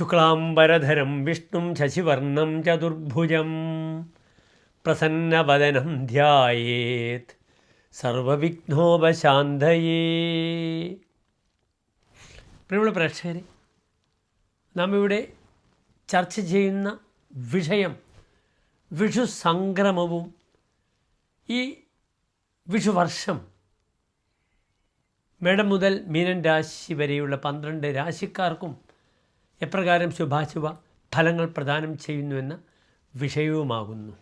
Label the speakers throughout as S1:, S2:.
S1: ശുക്ലാംബരധരം വിഷ്ണും ശശിവർണം ചതുർഭുജം പ്രസന്നവദനം ധ്യായേത് സർവവിഘ്നോപശാന്തയേ പ്രിയമുള്ള പ്രേക്ഷകരെ നാം ഇവിടെ ചർച്ച ചെയ്യുന്ന വിഷയം വിഷു സംക്രമവും ഈ വിഷുവർഷം മേടം മുതൽ മീനൻ രാശി വരെയുള്ള പന്ത്രണ്ട് രാശിക്കാർക്കും എപ്രകാരം ശുഭാശുഭ ഫലങ്ങൾ പ്രദാനം ചെയ്യുന്നുവെന്ന വിഷയവുമാകുന്നു.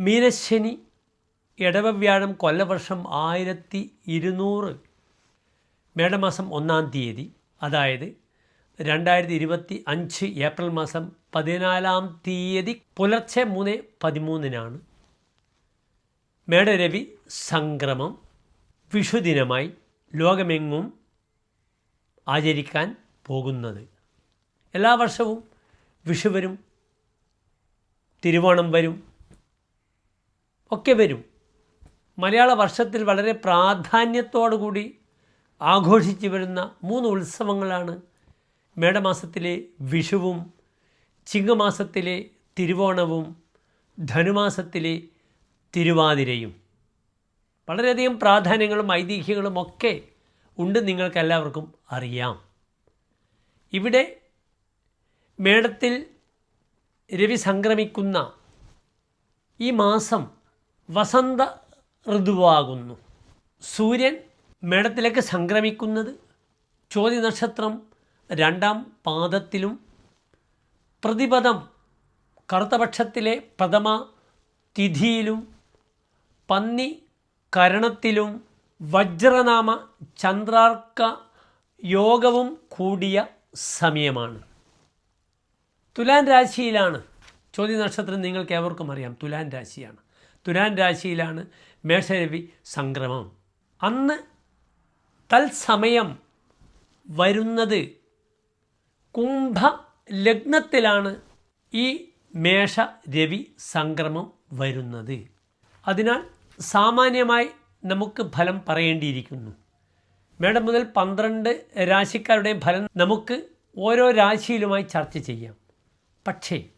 S1: മീനശനി ഇടവവ്യാഴം കൊല്ലവർഷം ആയിരത്തി ഇരുന്നൂറ് മേടമാസം ഒന്നാം തീയതി അതായത് രണ്ടായിരത്തി ഇരുപത്തി അഞ്ച് ഏപ്രിൽ മാസം പതിനാലാം തീയതി പുലർച്ചെ മൂന്ന് പതിമൂന്നിനാണ് മേടരവി സംക്രമം വിഷുദിനമായി ലോകമെങ്ങും ആചരിക്കാൻ പോകുന്നത്. എല്ലാ വർഷവും വിഷു വരും തിരുവോണം വരും ഒക്കെ വരും. മലയാള വർഷത്തിൽ വളരെ പ്രാധാന്യത്തോടുകൂടി ആഘോഷിച്ചു വരുന്ന മൂന്ന് ഉത്സവങ്ങളാണ് മേടമാസത്തിലെ വിഷുവും ചിങ്ങമാസത്തിലെ തിരുവോണവും ധനുമാസത്തിലെ തിരുവാതിരയും. വളരെയധികം പ്രാധാന്യങ്ങളും ഐതിഹ്യങ്ങളും ഒക്കെ ഉണ്ട് നിങ്ങൾക്കെല്ലാവർക്കും അറിയാം. ഇവിടെ മേടത്തിൽ രവി സംക്രമിക്കുന്ന ഈ മാസം വസന്ത ഋതുവാകുന്നു. സൂര്യൻ മേടത്തിലേക്ക് സംക്രമിക്കുന്നത് ചോതി നക്ഷത്രം രണ്ടാം പാദത്തിലും പ്രതിപദം കറുത്തപക്ഷത്തിലെ പ്രഥമ തിഥിയിലും പന്നി കരണത്തിലും വജ്രനാമ ചന്ദ്രാർക്ക യോഗവും കൂടിയ സമയമാണ്. തുലാൻ രാശിയിലാണ്. ചോദ്യ നക്ഷത്രം നിങ്ങൾക്ക് ഏവർക്കും അറിയാം. തുലാൻ രാശിയാണ്. തുലാൻ രാശിയിലാണ് മേഷരവി സംക്രമം. അന്ന് തത്സമയം വരുന്നത് കുംഭ ലഗ്നത്തിലാണ് ഈ മേഷ രവി സംക്രമം വരുന്നത്. അതിനാൽ സാമാന്യമായി നമുക്ക് ഫലം പറയേണ്ടിയിരിക്കുന്നു. മേടം മുതൽ പന്ത്രണ്ട് രാശിക്കാരുടെയും ഫലം നമുക്ക് ഓരോ രാശിയിലുമായി ചർച്ച ചെയ്യാം. പക്ഷേ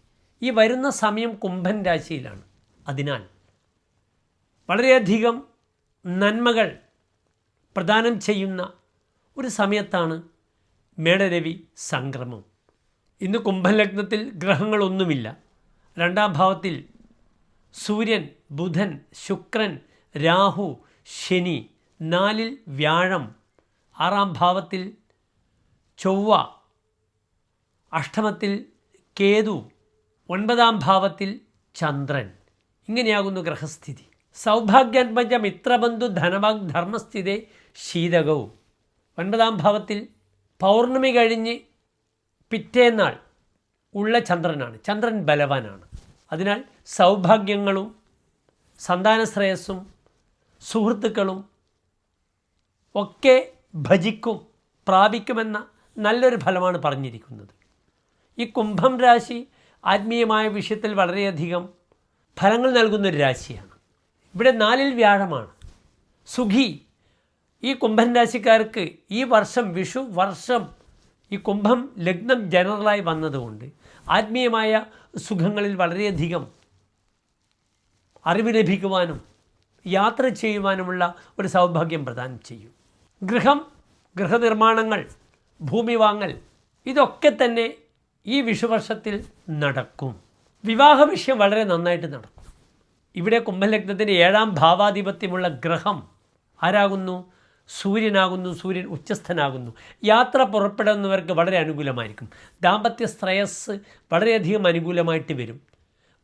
S1: ഈ വരുന്ന സമയം കുംഭൻ രാശിയിലാണ്. അതിനാൽ വളരെയധികം നന്മകൾ പ്രദാനം ചെയ്യുന്ന ഒരു സമയത്താണ് മേടരവി സംക്രമം. ഇന്ന് കുംഭൻ ലഗ്നത്തിൽ ഗ്രഹങ്ങളൊന്നുമില്ല. രണ്ടാം ഭാവത്തിൽ സൂര്യൻ ബുധൻ ശുക്രൻ രാഹു ശനി നാലിൽ വ്യാഴം ആറാം ഭാവത്തിൽ ചൊവ്വ അഷ്ടമത്തിൽ കേതു ഒൻപതാം ഭാവത്തിൽ ചന്ദ്രൻ. ഇങ്ങനെയാകുന്നു ഗ്രഹസ്ഥിതി. സൗഭാഗ്യാത്മജ മിത്രബന്ധു ധനവാഗ് ധർമ്മസ്ഥിതി ശീതകവും. ഒൻപതാം ഭാവത്തിൽ പൗർണമി കഴിഞ്ഞ് പിറ്റേന്നാൾ ഉള്ള ചന്ദ്രനാണ്. ചന്ദ്രൻ ബലവാനാണ്. അതിനാൽ സൗഭാഗ്യങ്ങളും സന്താനശ്രേയസ്സും സുഹൃത്തുക്കളും ഒക്കെ ഭജിക്കും പ്രാപിക്കുമെന്ന നല്ലൊരു ഫലമാണ് പറഞ്ഞിരിക്കുന്നത്. ഈ കുംഭം രാശി ആത്മീയമായ വിഷയത്തിൽ വളരെയധികം ഫലങ്ങൾ നൽകുന്നൊരു രാശിയാണ്. ഇവിടെ നാലിൽ വ്യാഴമാണ്. സുഖി ഈ കുംഭൻ രാശിക്കാർക്ക് ഈ വർഷം വിഷു വർഷം ഈ കുംഭം ലഗ്നം ജനറലായി വന്നതുകൊണ്ട് ആത്മീയമായ സുഖങ്ങളിൽ വളരെയധികം അറിവ് ലഭിക്കുവാനും യാത്ര ചെയ്യുവാനുമുള്ള ഒരു സൗഭാഗ്യം പ്രദാനം ചെയ്യും. ഗൃഹം ഗൃഹനിർമ്മാണങ്ങൾ ഭൂമി വാങ്ങൽ ഇതൊക്കെ തന്നെ ഈ വിഷുവർഷത്തിൽ നടക്കും. വിവാഹ വിഷയം വളരെ നന്നായിട്ട് നടക്കും. ഇവിടെ കുംഭലഗ്നത്തിന്റെ ഏഴാം ഭാവാധിപത്യമുള്ള ഗ്രഹം ആരാകുന്നു? സൂര്യനാകുന്നു സൂര്യൻ ഉച്ചസ്ഥനാകുന്നു. യാത്ര പുറപ്പെടുന്നവർക്ക് വളരെ അനുകൂലമായിരിക്കും. ദാമ്പത്യ ശ്രേയസ് വളരെയധികം അനുകൂലമായിട്ട് വരും.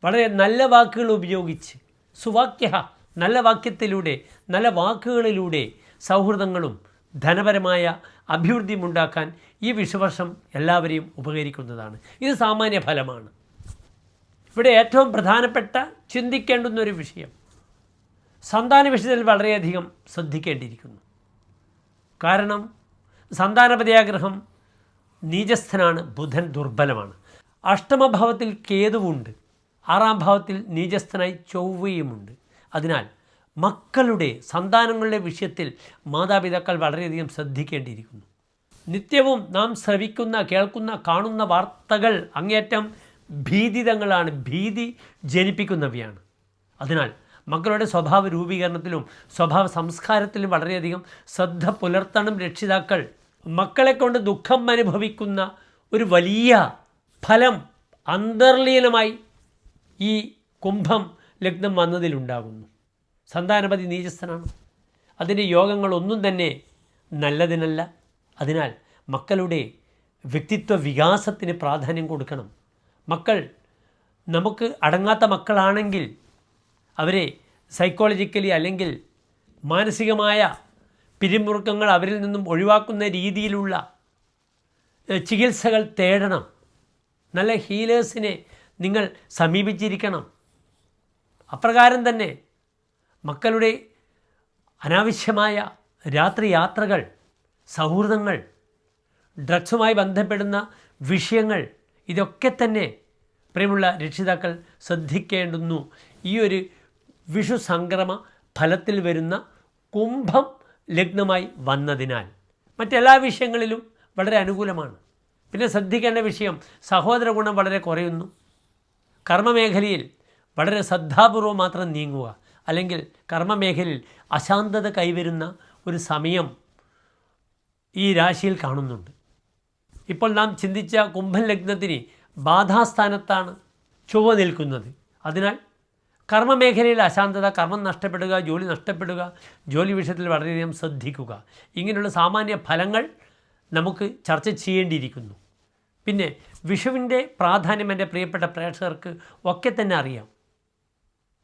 S1: വളരെ നല്ല വാക്കുകൾ ഉപയോഗിച്ച് സുവാക്യ നല്ല വാക്യത്തിലൂടെ നല്ല വാക്കുകളിലൂടെ സൗഹൃദങ്ങളും ധനപരമായ അഭിവൃദ്ധിയും ഉണ്ടാക്കാൻ ഈ വിഷുവർഷം എല്ലാവരെയും ഉപകരിക്കുന്നതാണ്. ഇത് സാമാന്യ ഫലമാണ്. ഇവിടെ ഏറ്റവും പ്രധാനപ്പെട്ട ചിന്തിക്കേണ്ടുന്ന ഒരു വിഷയം. സന്താന വിഷയത്തിൽ വളരെയധികം ശ്രദ്ധിക്കേണ്ടിയിരിക്കുന്നു. കാരണം സന്താനപതിയാഗ്രഹം നീചസ്ഥനാണ് ബുധൻ ദുർബലമാണ്. അഷ്ടമഭാവത്തിൽ കേതുവുണ്ട്. ആറാം ഭാവത്തിൽ നീചസ്ഥനായി ചൊവ്വയുമുണ്ട്. അതിനാൽ മക്കളുടെ സന്താനങ്ങളുടെ വിഷയത്തിൽ മാതാപിതാക്കൾ വളരെയധികം ശ്രദ്ധിക്കേണ്ടിയിരിക്കുന്നു. നിത്യവും നാം ശ്രവിക്കുന്ന കേൾക്കുന്ന കാണുന്ന വാർത്തകൾ അങ്ങേറ്റം ഭീതിതങ്ങളാണ്. ഭീതി ജനിപ്പിക്കുന്നവയാണ്. അതിനാൽ മക്കളുടെ സ്വഭാവ രൂപീകരണത്തിലും സ്വഭാവ സംസ്കാരത്തിലും വളരെയധികം ശ്രദ്ധ പുലർത്തണം രക്ഷിതാക്കൾ. മക്കളെ കൊണ്ട് ദുഃഖം അനുഭവിക്കുന്ന ഒരു വലിയ ഫലം അന്തർലീനമായി ഈ കുംഭം ലഗ്നം വന്നതിലുണ്ടാകുന്നു. സന്താനപതി നീചസ്ഥനാണ്. അതിന്റെ യോഗങ്ങളൊന്നും തന്നെ നല്ലതിനല്ല. അതിനാൽ മക്കളുടെ വ്യക്തിത്വ വികാസത്തിന് പ്രാധാന്യം കൊടുക്കണം. മക്കൾ നമുക്ക് അടങ്ങാത്ത മക്കളാണെങ്കിൽ അവരെ സൈക്കോളജിക്കലി അല്ലെങ്കിൽ മാനസികമായ പിരിമുറുക്കങ്ങൾ അവരിൽ നിന്നും ഒഴിവാക്കുന്ന രീതിയിലുള്ള ചികിത്സകൾ തേടണം. നല്ല ഹീലേഴ്സിനെ നിങ്ങൾ സമീപിച്ചിരിക്കണം. അപ്രകാരം തന്നെ മക്കളുടെ അനാവശ്യമായ രാത്രി യാത്രകൾ സൗഹൃദങ്ങൾ ഡ്രഗ്സുമായി ബന്ധപ്പെടുന്ന വിഷയങ്ങൾ ഇതൊക്കെ തന്നെ പ്രിയമുള്ള രക്ഷിതാക്കൾ ശ്രദ്ധിക്കേണ്ടുന്നു. ഈ ഒരു വിഷു സംക്രമ ഫലത്തിൽ വരുന്ന കുംഭം ലഗ്നമായി വന്നതിനാൽ മറ്റെല്ലാ വിഷയങ്ങളിലും വളരെ അനുകൂലമാണ്. പിന്നെ ശ്രദ്ധിക്കേണ്ട വിഷയം സഹോദര ഗുണം വളരെ കുറയുന്നു. കർമ്മമേഖലയിൽ വളരെ ശ്രദ്ധാപൂർവം മാത്രം നീങ്ങുക. അല്ലെങ്കിൽ കർമ്മമേഖലയിൽ അശാന്തത കൈവരുന്ന ഒരു സമയം ഈ രാശിയിൽ കാണുന്നുണ്ട്. ഇപ്പോൾ നാം ചിന്തിച്ച കുംഭൻ ലഗ്നത്തിന് ബാധാസ്ഥാനത്താണ് ചൊവ്വ നിൽക്കുന്നത്. അതിനാൽ കർമ്മമേഖലയിൽ അശാന്തത കർമ്മം നഷ്ടപ്പെടുക ജോലി നഷ്ടപ്പെടുക ജോലി വിഷയത്തിൽ വളരെയധികം ശ്രദ്ധിക്കുക. ഇങ്ങനെയുള്ള സാമാന്യ ഫലങ്ങൾ നമുക്ക് ചർച്ച ചെയ്യേണ്ടിയിരിക്കുന്നു. പിന്നെ വിഷുവിന്റെ പ്രാധാന്യം എന്റെ പ്രിയപ്പെട്ട പ്രേക്ഷകർക്ക് ഒക്കെ തന്നെ അറിയാം.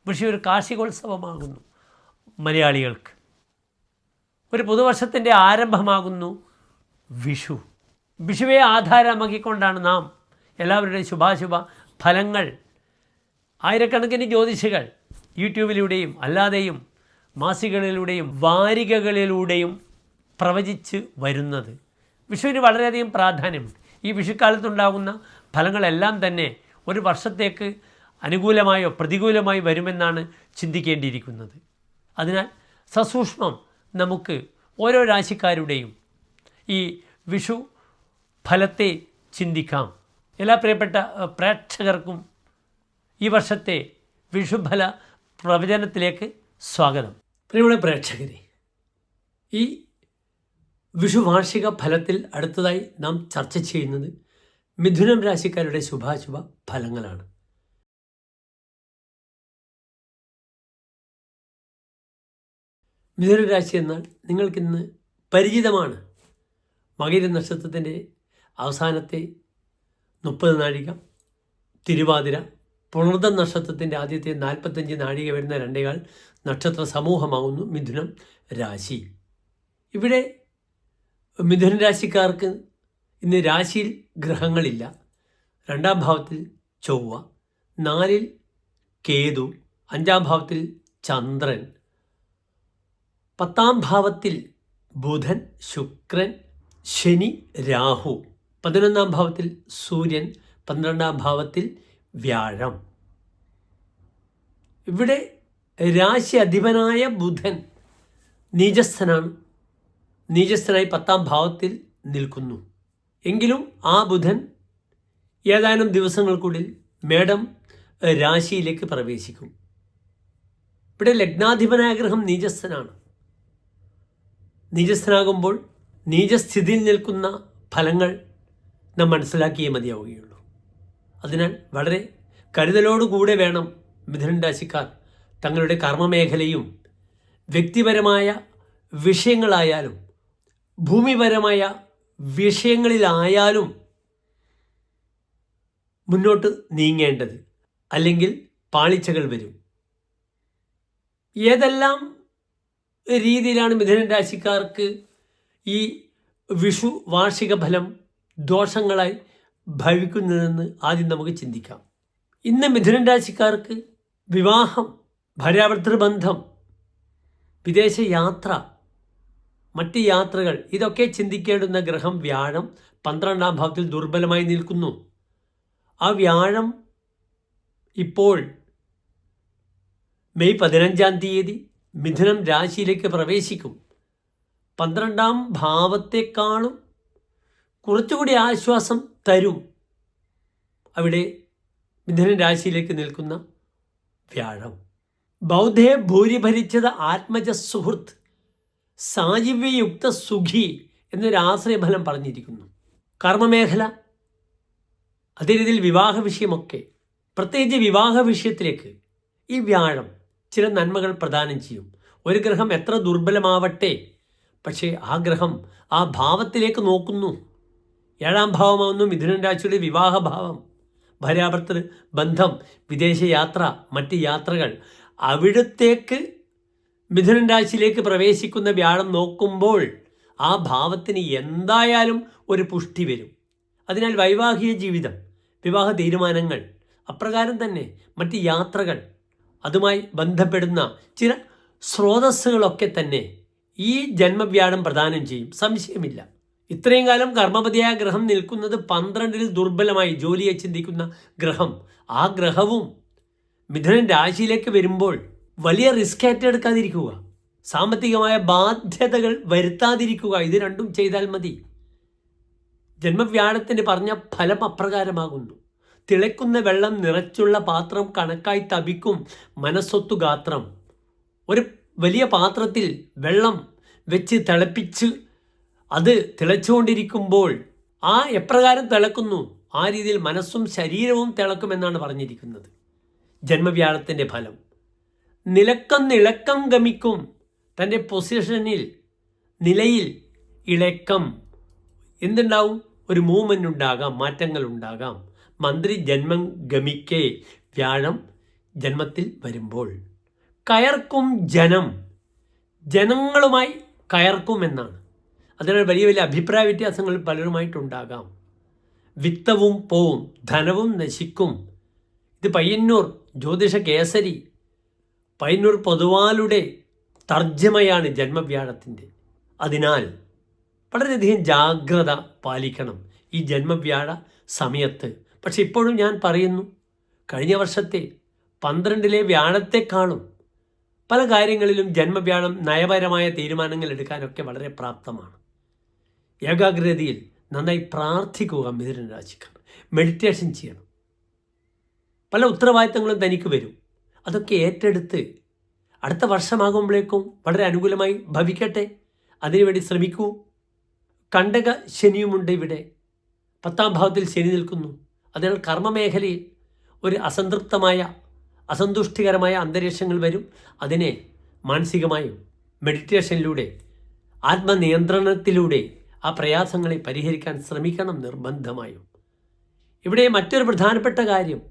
S1: വിഷു ഒരു കാർഷികോത്സവമാകുന്നു മലയാളികൾക്ക്. ഒരു പുതുവർഷത്തിന്റെ ആരംഭമാകുന്നു വിഷു. വിഷുവെ ആധാരമാക്കിക്കൊണ്ടാണ് നാം എല്ലാവരുടെയും ശുഭാശുഭ ഫലങ്ങൾ ആയിരക്കണക്കിന് ജ്യോതിഷികൾ യൂട്യൂബിലൂടെയും അല്ലാതെയും മാസികകളിലൂടെയും വാരികകളിലൂടെയും പ്രവചിച്ച് വരുന്നത്. വിഷുവിന് വളരെയധികം പ്രാധാന്യമുണ്ട്. ഈ വിഷുക്കാലത്തുണ്ടാകുന്ന ഫലങ്ങളെല്ലാം തന്നെ ഒരു വർഷത്തേക്ക് അനുകൂലമായോ പ്രതികൂലമായി വരുമെന്നാണ് ചിന്തിക്കേണ്ടിയിരിക്കുന്നത്. അതിനാൽ സസൂക്ഷ്മം നമുക്ക് ഓരോ രാശിക്കാരുടെയും ഈ വിഷു ഫലത്തെ ചിന്തിക്കാം. എല്ലാ പ്രിയപ്പെട്ട പ്രേക്ഷകർക്കും ഈ വർഷത്തെ വിഷുഫല പ്രവചനത്തിലേക്ക് സ്വാഗതം. പ്രിയമുള്ള പ്രേക്ഷകരെ ഈ വിഷു വാർഷിക ഫലത്തിൽ അടുത്തതായി നാം ചർച്ച ചെയ്യുന്നത് മിഥുനം രാശിക്കാരുടെ ശുഭാശുഭ ഫലങ്ങളാണ്. മിഥുന രാശി എന്നാൽ നിങ്ങൾക്കിന്ന് പരിചിതമാണ്. മകര നക്ഷത്രത്തിന്റെ അവസാനത്തെ മുപ്പത് നാഴിക തിരുവാതിര പുണർദ നക്ഷത്രത്തിന്റെ ആദ്യത്തെ നാൽപ്പത്തഞ്ച് നാഴിക വരുന്ന രണ്ടേകാൽ നക്ഷത്ര സമൂഹമാകുന്നു മിഥുനം രാശി. ഇവിടെ മിഥുന രാശിക്കാർക്ക് ഇന്ന് രാശിയിൽ ഗ്രഹങ്ങളില്ല. രണ്ടാം ഭാവത്തിൽ ചൊവ്വ നാലിൽ കേതു അഞ്ചാം ഭാവത്തിൽ ചന്ദ്രൻ പത്താം ഭാവത്തിൽ ബുധൻ ശുക്രൻ ശനി രാഹു. പതിനൊന്നാം ഭാവത്തിൽ സൂര്യൻ പന്ത്രണ്ടാം ഭാവത്തിൽ വ്യാഴം. ഇവിടെ രാശി അധിപനായ ബുധൻ നീചസ്ഥനാണ്. നീചസ്ഥനായി പത്താം ഭാവത്തിൽ നിൽക്കുന്നു. എങ്കിലും ആ ബുധൻ ഏതാനും ദിവസങ്ങൾക്കുള്ളിൽ മേടം രാശിയിലേക്ക് പ്രവേശിക്കും. ഇവിടെ ലഗ്നാധിപനാഗ്രഹം നീചസ്ഥനാണ്. നീചസ്ഥനാകുമ്പോൾ നീചസ്ഥിതിയിൽ നിൽക്കുന്ന ഫലങ്ങൾ നാം മനസ്സിലാക്കിയേ മതിയാവുകയുള്ളൂ. അതിനാൽ വളരെ കരുതലോടുകൂടെ വേണം മിഥുനൻ രാശിക്കാർ തങ്ങളുടെ കർമ്മമേഖലയും വ്യക്തിപരമായ വിഷയങ്ങളായാലും ഭൂമിപരമായ വിഷയങ്ങളിലായാലും മുന്നോട്ട് നീങ്ങേണ്ടത് അല്ലെങ്കിൽ പാളിച്ചകൾ വരും. ഏതെല്ലാം രീതിയിലാണ് മിഥുനൻ രാശിക്കാർക്ക് ഈ വിഷു വാർഷിക ഫലം ദോഷങ്ങളായി ഭവിക്കുന്നതെന്ന് ആദ്യം നമുക്ക് ചിന്തിക്കാം. ഇന്ന് മിഥുനൻ രാശിക്കാർക്ക് വിവാഹം ഭാര്യാഭർത്തൃബന്ധം വിദേശ യാത്ര മറ്റ് യാത്രകൾ ഇതൊക്കെ ചിന്തിക്കേണ്ടുന്ന ഗ്രഹം വ്യാഴം പന്ത്രണ്ടാം ഭാവത്തിൽ ദുർബലമായി നിൽക്കുന്നു. ആ വ്യാഴം ഇപ്പോൾ മെയ് പതിനഞ്ചാം തീയതി മിഥുനം രാശിയിലേക്ക് പ്രവേശിക്കും. പന്ത്രണ്ടാം ഭാവത്തെക്കാളും കുറച്ചുകൂടി ആശ്വാസം തരും. അവിടെ മിഥുനം രാശിയിലേക്ക് നിൽക്കുന്ന വ്യാഴം. ബൗദ്ധയെ ഭൂരിഭരിച്ചത് ആത്മജ സുഹൃത്ത് സാജീവ്യയുക്ത സുഖി എന്നൊരു ആശ്രയഫലം പറഞ്ഞിരിക്കുന്നു. കർമ്മമേഖല അതേ രീതിയിൽ വിവാഹ വിഷയമൊക്കെ. പ്രത്യേകിച്ച് വിവാഹ വിഷയത്തിലേക്ക് ഈ വ്യാഴം ചില നന്മകൾ പ്രദാനം ചെയ്യും. ഒരു ഗ്രഹം എത്ര ദുർബലമാവട്ടെ? പക്ഷേ ആ ഗ്രഹം ആ ഭാവത്തിലേക്ക് നോക്കുന്നു. ഏഴാം ഭാവമാവുന്നു മിഥുനൻ രാശിയുടെ വിവാഹഭാവം. ഭാര്യാഭർത്തൃ ബന്ധം വിദേശയാത്ര മറ്റ് യാത്രകൾ. അവിടത്തേക്ക് മിഥുനൻ രാശിയിലേക്ക് പ്രവേശിക്കുന്ന വ്യാഴം നോക്കുമ്പോൾ ആ ഭാവത്തിന് എന്തായാലും ഒരു പുഷ്ടി വരും. അതിനാൽ വൈവാഹിക ജീവിതം വിവാഹ തീരുമാനങ്ങൾ അപ്രകാരം തന്നെ മറ്റ് യാത്രകൾ അതുമായി ബന്ധപ്പെടുന്ന ചില സ്രോതസ്സുകളൊക്കെ തന്നെ ഈ ജന്മവ്യാഴം പ്രദാനം ചെയ്യും. സംശയമില്ല. ഇത്രയും കാലം കർമ്മപതിയായ ഗ്രഹം നിൽക്കുന്നത് പന്ത്രണ്ടിൽ ദുർബലമായി ജോലിയെ ചിന്തിക്കുന്ന ഗ്രഹം. ആ ഗ്രഹവും മിഥുനൻ രാശിയിലേക്ക് വരുമ്പോൾ വലിയ റിസ്ക് ഏറ്റെടുക്കാതിരിക്കുക. സാമ്പത്തികമായ ബാധ്യതകൾ വരുത്താതിരിക്കുക. ഇത് രണ്ടും ചെയ്താൽ മതി. ജന്മവ്യാഴത്തിന് പറഞ്ഞ ഫലം അപ്രകാരമാകുന്നു. തിളയ്ക്കുന്ന വെള്ളം നിറച്ചുള്ള പാത്രം കണക്കായി തപിക്കും മനസ്സൊത്തു ഗാത്രം. ഒരു വലിയ പാത്രത്തിൽ വെള്ളം വെച്ച് തിളപ്പിച്ച് അത് തിളച്ചുകൊണ്ടിരിക്കുമ്പോൾ ആ എപ്രകാരം തിളക്കുന്നു? ആ രീതിയിൽ മനസ്സും ശരീരവും തിളക്കുമെന്നാണ് പറഞ്ഞിരിക്കുന്നത്. ജന്മവ്യാഴത്തിന്റെ ഫലം. നിലക്കം നിളക്കം ഗമിക്കും. തന്റെ പൊസിഷനിൽ നിലയിൽ ഇളക്കം. എന്തുണ്ടാവും? ഒരു മൂവ്മെന്റ് ഉണ്ടാകാം മാറ്റങ്ങൾ ഉണ്ടാകാം. മന്ത്രി ജന്മം ഗമിക്കേ വ്യാഴം ജന്മത്തിൽ വരുമ്പോൾ. കയർക്കും ജനം. ജനങ്ങളുമായി കയർക്കും എന്നാണ്. അതിനാൽ വലിയ വലിയ അഭിപ്രായ വ്യത്യാസങ്ങൾ പലരുമായിട്ടുണ്ടാകാം. വിത്തവും പോവും ധനവും നശിക്കും. ഇത് പയ്യന്നൂർ ജ്യോതിഷ കേസരി പയ്യന്നൂർ പൊതുവാലുടെ തർജമയാണ് ജന്മവ്യാഴത്തിന്റെ. അതിനാൽ വളരെയധികം ജാഗ്രത പാലിക്കണം ഈ ജന്മവ്യാഴ സമയത്ത്. പക്ഷെ ഇപ്പോഴും ഞാൻ പറയുന്നു കഴിഞ്ഞ വർഷത്തെ പന്ത്രണ്ടിലെ വ്യാഴത്തെക്കാളും പല കാര്യങ്ങളിലും ജന്മവ്യാഴം നയപരമായ തീരുമാനങ്ങൾ എടുക്കാനൊക്കെ വളരെ പ്രാപ്തമാണ്. ഏകാഗ്രതയിൽ നന്നായി പ്രാർത്ഥിക്കുക മിഥുന രാശിക്കാർ മെഡിറ്റേഷൻ ചെയ്യണം. പല ഉത്തരവാദിത്തങ്ങളും തനിക്ക് വരും. അതൊക്കെ ഏറ്റെടുത്ത് അടുത്ത വർഷമാകുമ്പോഴേക്കും വളരെ അനുകൂലമായി ഭവിക്കട്ടെ അതിനുവേണ്ടി ശ്രമിക്കൂ. കണ്ടക ശനിയുമുണ്ട് ഇവിടെ. പത്താം ഭാവത്തിൽ ശനി നിൽക്കുന്നു. അതിനാൽ കർമ്മമേഖലയിൽ ഒരു അസംതൃപ്തമായ അസന്തുഷ്ടികരമായ അന്തരീക്ഷങ്ങൾ വരും. അതിനെ മാനസികമായും മെഡിറ്റേഷനിലൂടെ ആത്മനിയന്ത്രണത്തിലൂടെ ആ പ്രയാസങ്ങളെ പരിഹരിക്കാൻ ശ്രമിക്കണം നിർബന്ധമായും. ഇവിടെ മറ്റൊരു പ്രധാനപ്പെട്ട കാര്യം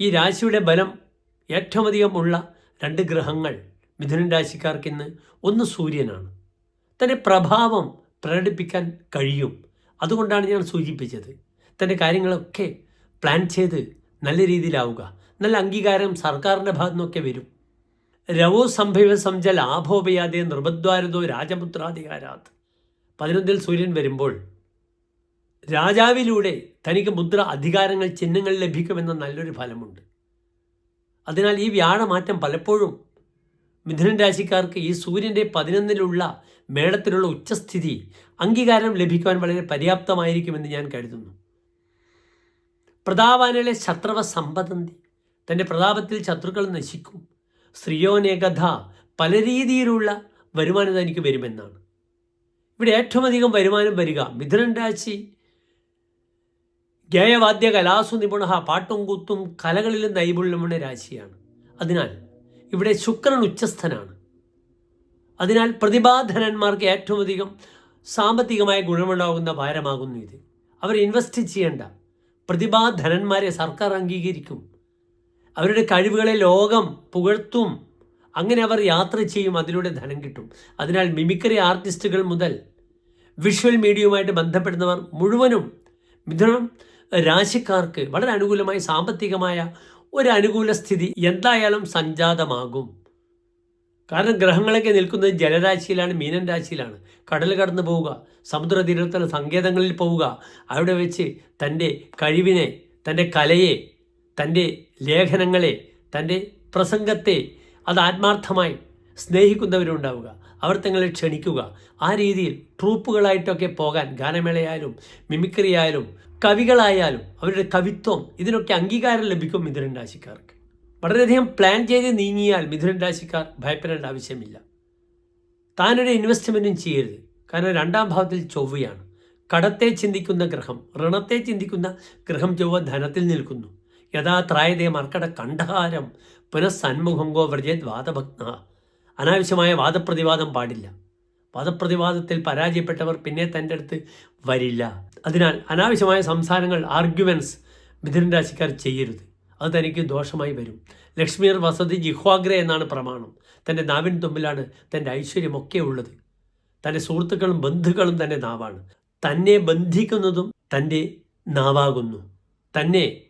S1: ഈ രാശിയുടെ ബലം ഏറ്റവും അധികം ഉള്ള രണ്ട് ഗ്രഹങ്ങൾ മിഥുനൻ രാശിക്കാർക്ക് ഇന്ന് ഒന്ന് സൂര്യനാണ്. തന്റെ പ്രഭാവം പ്രകടിപ്പിക്കാൻ കഴിയും. അതുകൊണ്ടാണ് ഞാൻ സൂചിപ്പിച്ചത്. തന്റെ കാര്യങ്ങളൊക്കെ പ്ലാൻ ചെയ്ത് നല്ല രീതിയിലാവുക. നല്ല അംഗീകാരം സർക്കാരിന്റെ ഭാഗത്തു നിന്നൊക്കെ വരും. രവോ സംഭവ സംജ ലാഭോപയാതെ നിർബദ്വാരതോ രാജപുത്രാധികാരാത്. പതിനൊന്നിൽ സൂര്യൻ വരുമ്പോൾ രാജാവിലൂടെ തനിക്ക് മുദ്ര അധികാരങ്ങൾ ചിഹ്നങ്ങൾ ലഭിക്കുമെന്ന നല്ലൊരു ഫലമുണ്ട്. അതിനാൽ ഈ വ്യാഴമാറ്റം പലപ്പോഴും മിഥുനൻ രാശിക്കാർക്ക് ഈ സൂര്യന്റെ പതിനൊന്നിലുള്ള മേടത്തിലുള്ള ഉച്ചസ്ഥിതി അംഗീകാരം ലഭിക്കുവാൻ വളരെ പര്യാപ്തമായിരിക്കുമെന്ന് ഞാൻ കരുതുന്നു. പ്രതാപാനിലെ ശത്രവ സമ്പതന്തി തന്റെ പ്രതാപത്തിൽ ശത്രുക്കൾ നശിക്കും. സ്ത്രീയോനേകഥ പല രീതിയിലുള്ള വരുമാനം തനിക്ക് വരുമെന്നാണ്. ഇവിടെ ഏറ്റവും അധികം വരുമാനം വരിക മിഥുനൻ രാശി. ഗേയവാദ്യ കലാസു നിപുണ പാട്ടും കൂത്തും കലകളിലും നൈപുണ്യമുള്ള രാശിയാണ്. അതിനാൽ ഇവിടെ ശുക്രൻ ഉച്ചസ്ഥനാണ്. അതിനാൽ പ്രതിഭാധനന്മാർക്ക് ഏറ്റവും അധികം സാമ്പത്തികമായ ഗുണമുണ്ടാകുന്ന ഭാരമാകുന്നു ഇത്. അവർ ഇൻവെസ്റ്റ് ചെയ്യേണ്ട പ്രതിഭാധനന്മാരെ സർക്കാർ അംഗീകരിക്കും. അവരുടെ കഴിവുകളെ ലോകം പുകഴ്ത്തും. അങ്ങനെ അവർ യാത്ര ചെയ്യും അതിലൂടെ ധനം കിട്ടും. അതിനാൽ മിമിക്രി ആർട്ടിസ്റ്റുകൾ മുതൽ വിഷ്വൽ മീഡിയയുമായിട്ട് ബന്ധപ്പെടുന്നവർ മുഴുവനും മിഥുനം രാശിക്കാർക്ക് വളരെ അനുകൂലമായി സാമ്പത്തികമായ ഒരു അനുകൂല സ്ഥിതി എന്തായാലും സംജാതമാകും. കാരണം ഗ്രഹങ്ങളൊക്കെ നിൽക്കുന്നത് ജലരാശിയിലാണ് മീനൻ രാശിയിലാണ്. കടൽ കടന്നു പോവുക സമുദ്രതീരത്തുള്ള സങ്കേതങ്ങളിൽ പോവുക അവിടെ വെച്ച് തന്റെ കഴിവിനെ തന്റെ കലയെ തന്റെ ലേഖനങ്ങളെ തന്റെ പ്രസംഗത്തെ അത് ആത്മാർത്ഥമായി സ്നേഹിക്കുന്നവരുണ്ടാവുക. അവർ തങ്ങളെ ക്ഷണിക്കുക. ആ രീതിയിൽ ട്രൂപ്പുകളായിട്ടൊക്കെ പോകാൻ ഗാനമേളയായാലും മിമിക്രി ആയാലും കവികളായാലും അവരുടെ കവിത്വം ഇതിനൊക്കെ അംഗീകാരം ലഭിക്കും മിഥുനൻ രാശിക്കാർക്ക്. വളരെയധികം പ്ലാൻ ചെയ്ത് നീങ്ങിയാൽ മിഥുനൻ രാശിക്കാർ ഭയപ്പെടേണ്ട ആവശ്യമില്ല. താനൊരു ഇൻവെസ്റ്റ്മെന്റും ചെയ്യരുത്. കാരണം രണ്ടാം ഭാവത്തിൽ ചൊവ്വയാണ്. കടത്തെ ചിന്തിക്കുന്ന ഗ്രഹം ഋണത്തെ ചിന്തിക്കുന്ന ഗ്രഹം ചൊവ്വ ധനത്തിൽ നിൽക്കുന്നു. യഥാ ത്രായതേ മർക്കട കണ്ഠഹാരം പുനഃസന്മുഖങ്കോ വ്രജേത് വാദഭഗ്ന അനാവശ്യമായ വാദപ്രതിവാദം പാടില്ല. വാദപ്രതിവാദത്തിൽ പരാജയപ്പെട്ടവർ പിന്നെ തന്റെ അടുത്ത് വരില്ല. അതിനാൽ അനാവശ്യമായ സംസാരങ്ങൾ ആർഗ്യുമെന്റ്സ് മിഥുനൻ രാശിക്കാർ ചെയ്യരുത്. അത് തനിക്ക് ദോഷമായി വരും. ലക്ഷ്മിയർ വസതി ജിഹ്വാഗ്ര എന്നാണ് പ്രമാണം. തന്റെ നാവിൻ തുമ്പിലാണ് തന്റെ ഐശ്വര്യമൊക്കെ ഉള്ളത്. തന്റെ സുഹൃത്തുക്കളും ബന്ധുക്കളും തന്റെ നാവാണ്. തന്നെ ബന്ധിക്കുന്നതും തന്റെ നാവാകുന്നു. തന്നെ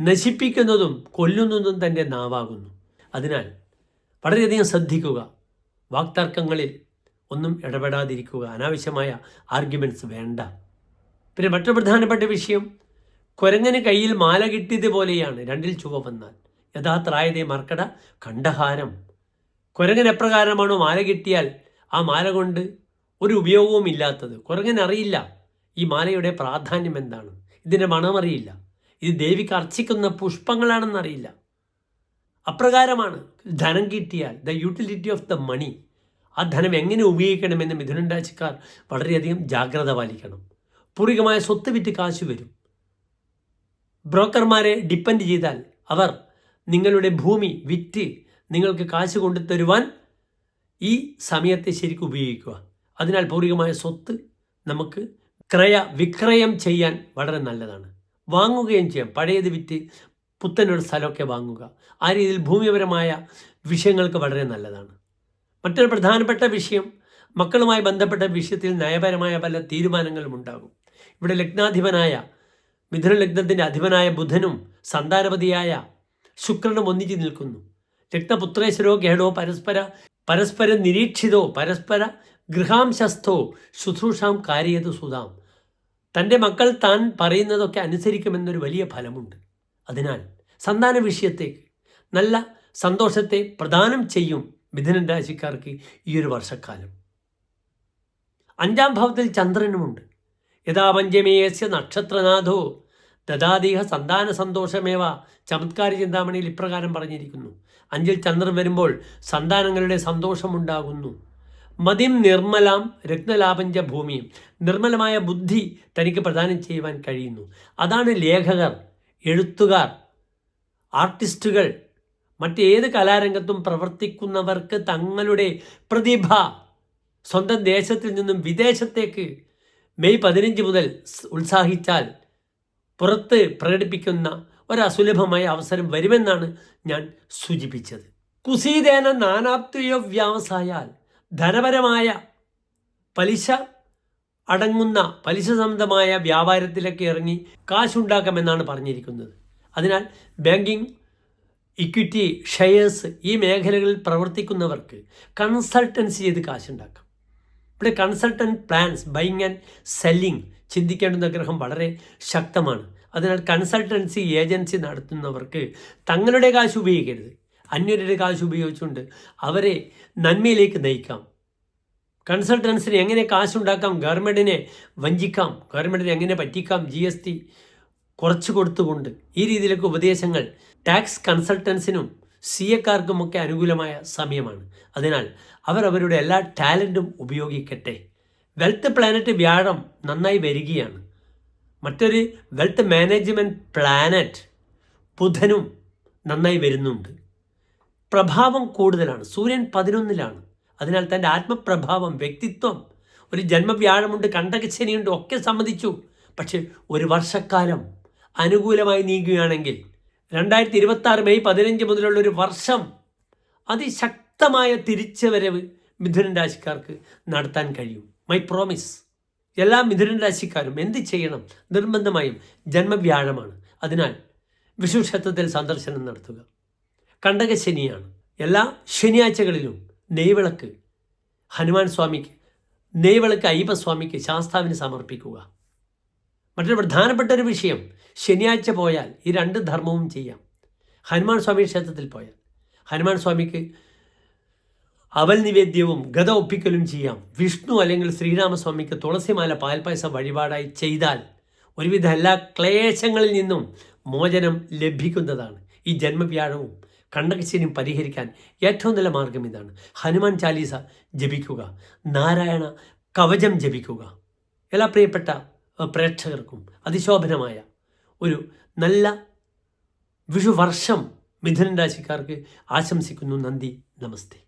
S1: നശിപ്പിക്കുന്നതും കൊല്ലുന്നതും തന്റെ നാവാകുന്നു. അതിനാൽ വളരെയധികം ശ്രദ്ധിക്കുക. വാക്തർക്കങ്ങളിൽ ഒന്നും ഇടപെടാതിരിക്കുക. അനാവശ്യമായ ആർഗ്യുമെന്റ്സ് വേണ്ട. പിന്നെ മറ്റൊരു പ്രധാനപ്പെട്ട വിഷയം കുരങ്ങന് കയ്യിൽ മാല കിട്ടിയതുപോലെയാണ് രണ്ടിൽ ചുവ വന്നാൽ. യഥാത്രായതേ മർക്കട കണ്ഠഹാരം കുരങ്ങൻ എപ്രകാരമാണോ മാല കിട്ടിയാൽ ആ മാല കൊണ്ട് ഒരു ഉപയോഗവും ഇല്ലാത്തത്? കുരങ്ങൻ അറിയില്ല ഈ മാലയുടെ പ്രാധാന്യം എന്താണ്? ഇതിന്റെ മണമറിയില്ല ഇത് ദേവിക്ക് അർച്ചിക്കുന്ന പുഷ്പങ്ങളാണെന്നറിയില്ല അപ്രകാരമാണ്. ധനം കിട്ടിയാൽ the utility of the money ആ ധനം എങ്ങനെ ഉപയോഗിക്കണമെന്ന് മിഥുനൻ രാജിക്കാർ വളരെയധികം ജാഗ്രത പാലിക്കണം. പൂർവികമായ സ്വത്ത് വിറ്റ് കാശ് വരും. ബ്രോക്കർമാരെ ഡിപ്പെൻഡ് ചെയ്താൽ അവർ നിങ്ങളുടെ ഭൂമി വിറ്റ് നിങ്ങൾക്ക് കാശ് കൊണ്ടു തരുവാൻ ഈ സമയത്തെ ശരിക്കും ഉപയോഗിക്കുക. അതിനാൽ പൂർവികമായ സ്വത്ത് നമുക്ക് ക്രയ വിക്രയം ചെയ്യാൻ വളരെ നല്ലതാണ്. വാങ്ങുകയും ചെയ്യാം. പഴയത് വിറ്റ് പുത്തനൊരു സ്ഥലമൊക്കെ വാങ്ങുക. ആ രീതിയിൽ ഭൂമിപരമായ വിഷയങ്ങൾക്ക് വളരെ നല്ലതാണ്. മറ്റൊരു പ്രധാനപ്പെട്ട വിഷയം മക്കളുമായി ബന്ധപ്പെട്ട വിഷയത്തിൽ നയപരമായ പല തീരുമാനങ്ങളും ഉണ്ടാകും. ഇവിടെ ലഗ്നാധിപനായ മിഥുന ലഗ്നത്തിന്റെ അധിപനായ ബുധനും സന്താനപതിയായ ശുക്രനും ഒന്നിച്ചു നിൽക്കുന്നു. രക്തപുത്രേശ്വരോ ഗേഡോ പരസ്പര പരസ്പര നിരീക്ഷിതോ പരസ്പര ഗൃഹാംശസ്ഥോ ശുശ്രൂഷാം കാര്യത് സുതാം. തന്റെ മക്കൾ താൻ പറയുന്നതൊക്കെ അനുസരിക്കുമെന്നൊരു വലിയ ഫലമുണ്ട്. അതിനാൽ സന്താന വിഷയത്തേക്ക് നല്ല സന്തോഷത്തെ പ്രദാനം ചെയ്യും മിഥുനൻ രാശിക്കാർക്ക് ഈ ഒരു വർഷക്കാലം. അഞ്ചാം ഭാവത്തിൽ ചന്ദ്രനുമുണ്ട്. യഥാ പഞ്ചമേയസ്യ നക്ഷത്രനാഥോ. ദദാദീഹ സന്താന സന്തോഷമേവ ചമത്കാര ചിന്താമണിയിൽ ഇപ്രകാരം പറഞ്ഞിരിക്കുന്നു. അഞ്ചിൽ ചന്ദ്രൻ വരുമ്പോൾ സന്താനങ്ങളുടെ സന്തോഷമുണ്ടാകുന്നു. മതിം നിർമ്മലാം രത്നലാപഞ്ച ഭൂമിയും നിർമ്മലമായ ബുദ്ധി തനിക്ക് പ്രദാനം ചെയ്യുവാൻ കഴിയുന്നു. അതാണ് ലേഖകർ എഴുത്തുകാർ ആർട്ടിസ്റ്റുകൾ മറ്റേത് കലാരംഗത്തും പ്രവർത്തിക്കുന്നവർക്ക് തങ്ങളുടെ പ്രതിഭ സ്വന്തം ദേശത്തിൽ നിന്നും വിദേശത്തേക്ക് മെയ് പതിനഞ്ച് മുതൽ ഉത്സാഹിച്ചാൽ പുറത്ത് പ്രകടിപ്പിക്കുന്ന ഒരസുലഭമായ അവസരം വരുമെന്നാണ് ഞാൻ സൂചിപ്പിച്ചത്. കുസീതേന നാനാപ്തിയോ വ്യാവസായാൽ ധനപരമായ പലിശ അടങ്ങുന്ന പലിശ സംബന്ധമായ വ്യാപാരത്തിലൊക്കെ ഇറങ്ങി കാശുണ്ടാക്കാമെന്നാണ് പറഞ്ഞിരിക്കുന്നത്. അതിനാൽ ബാങ്കിങ് ഇക്വിറ്റി ഷെയേഴ്സ് ഈ മേഖലകളിൽ പ്രവർത്തിക്കുന്നവർക്ക് കൺസൾട്ടൻസി ചെയ്ത് കാശുണ്ടാക്കാം. ഇവിടെ consultant plans buying and selling ചിന്തിക്കേണ്ടുന്ന ഗ്രഹം വളരെ ശക്തമാണ്. അതിനാൽ കൺസൾട്ടൻസി ഏജൻസി നടത്തുന്നവർക്ക് തങ്ങളുടെ കാശ് ഉപയോഗിക്കരുത്. അന്യരുടെ കാശ് ഉപയോഗിച്ചുകൊണ്ട് അവരെ നന്മയിലേക്ക് നയിക്കാം. കൺസൾട്ടൻസിന് എങ്ങനെ കാശുണ്ടാക്കാം? ഗവൺമെന്റിനെ വഞ്ചിക്കാം. ഗവൺമെന്റിനെ എങ്ങനെ പറ്റിക്കാം? ജി എസ് ടി കുറച്ച് കൊടുത്തുകൊണ്ട് ഈ രീതിയിലൊക്കെ ഉപദേശങ്ങൾ ടാക്സ് കൺസൾട്ടൻസിനും സി എക്കാർക്കുമൊക്കെ അനുകൂലമായ സമയമാണ്. അതിനാൽ അവർ അവരുടെ എല്ലാ ടാലന്റും ഉപയോഗിക്കട്ടെ. വെൽത്ത് പ്ലാനറ്റ് വ്യാഴം നന്നായി വരികയാണ്. മറ്റൊരു വെൽത്ത് മാനേജ്മെന്റ് പ്ലാനറ്റ് ബുധനും നന്നായി വരുന്നുണ്ട്. പ്രഭാവം കൂടുതലാണ്. സൂര്യൻ പതിനൊന്നിലാണ്. അതിനാൽ തന്റെ ആത്മപ്രഭാവം വ്യക്തിത്വം ഒരു ജന്മവ്യാഴമുണ്ട് കണ്ടകശനിയുണ്ട് ഒക്കെ സമ്മതിച്ചു പക്ഷെ ഒരു വർഷക്കാലം അനുകൂലമായി നീങ്ങുകയാണെങ്കിൽ രണ്ടായിരത്തി ഇരുപത്തി മെയ് പതിനഞ്ച് മുതലുള്ള ഒരു വർഷം അതിശക്തമായ തിരിച്ചുവരവ് മിഥുനൻ രാശിക്കാർക്ക് നടത്താൻ കഴിയും. മൈ പ്രോമിസ് എല്ലാ മിഥുനൻ രാശിക്കാരും എന്ത് ചെയ്യണം? നിർബന്ധമായും ജന്മവ്യാഴമാണ്. അതിനാൽ വിഷു ക്ഷേത്രത്തിൽ സന്ദർശനം നടത്തുക. കണ്ടകശനിയാണ് എല്ലാ ശനിയാഴ്ചകളിലും നെയ്വിളക്ക്. ഹനുമാൻ സ്വാമിക്ക് നെയ്വിളക്ക് അയ്യപ്പസ്വാമിക്ക് ശാസ്താവിന് സമർപ്പിക്കുക. മറ്റൊരു പ്രധാനപ്പെട്ട ഒരു വിഷയം ശനിയാഴ്ച പോയാൽ ഈ രണ്ട് ധർമ്മവും ചെയ്യാം. ഹനുമാൻ സ്വാമി ക്ഷേത്രത്തിൽ പോയാൽ. ഹനുമാൻ സ്വാമിക്ക് അവൽ നിവേദ്യവും ഗത ഒപ്പിക്കലും ചെയ്യാം. വിഷ്ണു അല്ലെങ്കിൽ ശ്രീരാമസ്വാമിക്ക് തുളസിമാല പാൽപ്പായസം വഴിപാടായി ചെയ്താൽ ഒരുവിധ എല്ലാ ക്ലേശങ്ങളിൽ നിന്നും മോചനം ലഭിക്കുന്നതാണ്. ഈ ജന്മവ്യാഴവും കണ്ടകശനിയും പരിഹരിക്കാൻ ഏറ്റവും നല്ല മാർഗം ഇതാണ്. ഹനുമാൻ ചാലീസ ജപിക്കുക നാരായണ കവചം ജപിക്കുക. എല്ലാ പ്രിയപ്പെട്ട പ്രേക്ഷകർക്കും അതിശോഭനമായ ഒരു നല്ല വിഷുവർഷം മിഥുനൻ രാശിക്കാർക്ക് ആശംസിക്കുന്നു. നന്ദി നമസ്തേ.